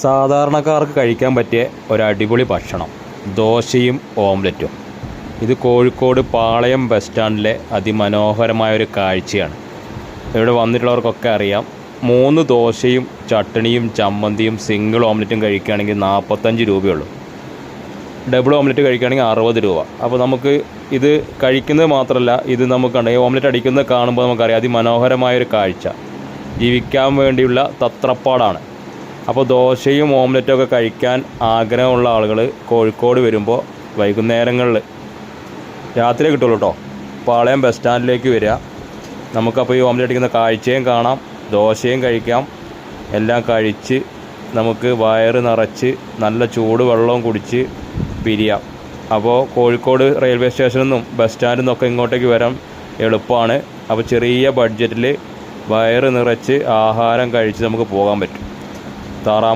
സാധാരണക്കാർക്ക് കഴിക്കാൻ പറ്റിയ ഒരടിപൊളി ഭക്ഷണം. ദോശയും ഓംലറ്റും. ഇത് കോഴിക്കോട് പാളയം ബസ് സ്റ്റാൻഡിലെ അതിമനോഹരമായ ഒരു കാഴ്ചയാണ്. ഇവിടെ വന്നിട്ടുള്ളവർക്കൊക്കെ അറിയാം മൂന്ന് ദോശയും ചട്ടണിയും ചമ്മന്തിയും സിംഗിൾ ഓംലറ്റും കഴിക്കുകയാണെങ്കിൽ നാൽപ്പത്തഞ്ച് രൂപയുള്ളൂ. ഡബിൾ ഓംലറ്റ് കഴിക്കുകയാണെങ്കിൽ അറുപത് രൂപ. അപ്പോൾ നമുക്ക് ഇത് കഴിക്കുന്നത് മാത്രമല്ല ഇത് നമുക്ക് ഓംലെറ്റ് അടിക്കുന്നത് കാണുമ്പോൾ നമുക്കറിയാം അതിമനോഹരമായ ഒരു കാഴ്ച. ജീവിക്കാൻ വേണ്ടിയുള്ള തത്രപ്പാടാണ്. അപ്പോൾ ദോശയും ഓംലെറ്റും ഒക്കെ കഴിക്കാൻ ആഗ്രഹമുള്ള ആളുകൾ കോഴിക്കോട് വരുമ്പോൾ വൈകുന്നേരങ്ങളിൽ രാത്രി കിട്ടുള്ളൂ കേട്ടോ. പാളയം ബസ് സ്റ്റാൻഡിലേക്ക് വരിക. നമുക്കപ്പോൾ ഈ ഓംലെറ്റ് അടിക്കുന്ന കാഴ്ചയും കാണാം ദോശയും കഴിക്കാം എല്ലാം കഴിച്ച് നമുക്ക് വയറ് നിറച്ച് നല്ല ചൂട് വെള്ളവും കുടിച്ച് പിരിയാം. അപ്പോൾ കോഴിക്കോട് റെയിൽവേ സ്റ്റേഷനിൽ നിന്നും ബസ് സ്റ്റാൻഡിൽ നിന്നൊക്കെ ഇങ്ങോട്ടേക്ക് വരാൻ എളുപ്പമാണ്. അപ്പോൾ ചെറിയ ബഡ്ജറ്റിൽ വയറ് നിറച്ച് ആഹാരം കഴിച്ച് നമുക്ക് പോകാൻ പറ്റും. তারা